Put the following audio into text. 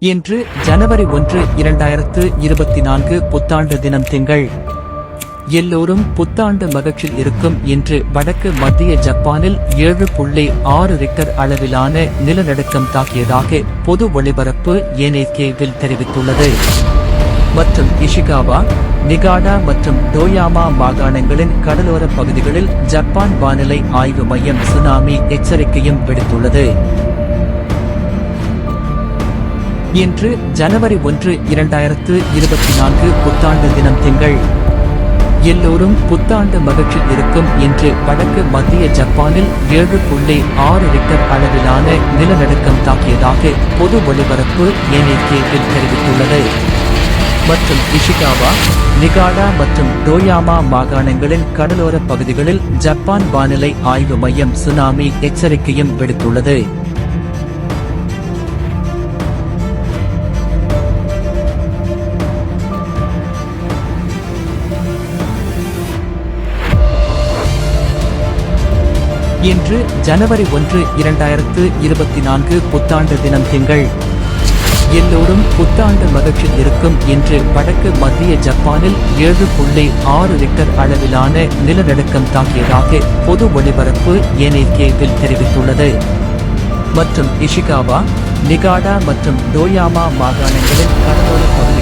இன்று ஜனவரி ஒன்று இரண்டாயிரத்து இருபத்தி நான்கு புத்தாண்டு தினம் திங்கள். எல்லோரும் புத்தாண்டு மகிழ்ச்சியில் இருக்கும் இன்று வடக்கு மத்திய ஜப்பானில் ஏழு புள்ளி ஆறு ரிக்டர் அளவிலான நிலநடுக்கம் தாக்கியதாக பொது ஒளிபரப்பு என்ஏகேவில் தெரிவித்துள்ளது. மற்றும் இஷிகாவா நிகாடா மற்றும் டோயாமா மாகாணங்களின் கடலோர பகுதிகளில் ஜப்பான் வானிலை ஆய்வு மையம் சுனாமி எச்சரிக்கையும் விடுத்துள்ளது. இன்று ஜனவரி ஒன்று இரண்டாயிரத்து இருபத்தி நான்கு புத்தாண்டு தினம் திங்கள். எல்லோரும் புத்தாண்டு மகிழ்ச்சியில் இருக்கும் என்று வடக்கு மத்திய ஜப்பானில் ஏழு புள்ளி ஆறு ரிக்டர் அளவிலான நிலநடுக்கம் தாக்கியதாக பொது ஒளிபரப்பு என்ஏகேவில் தெரிவித்துள்ளது. மற்றும் இஷிகாவா நிகாடா மற்றும் டோயாமா மாகாணங்களின் கடலோர பகுதிகளில் ஜப்பான் வானிலை ஆய்வு மையம் சுனாமி எச்சரிக்கையும் விடுத்துள்ளது. இன்று ஜனவரி ஒன்று இரண்டாயிரத்து இருபத்தி நான்கு புத்தாண்டு தினம் திங்கள். எல்லோரும் புத்தாண்டு மகிழ்ச்சியில் இருக்கும் இன்று வடக்கு மத்திய ஜப்பானில் ஏழு புள்ளி ஆறு ரிக்டர் அளவிலான நிலநடுக்கம் தாக்கியதாக பொது ஒளிபரப்பு என்ஏகேவில் தெரிவித்துள்ளது. மற்றும் இஷிகாவா நிகாடா மற்றும் டோயாமா மாகாணங்களில் கடலோர பகுதி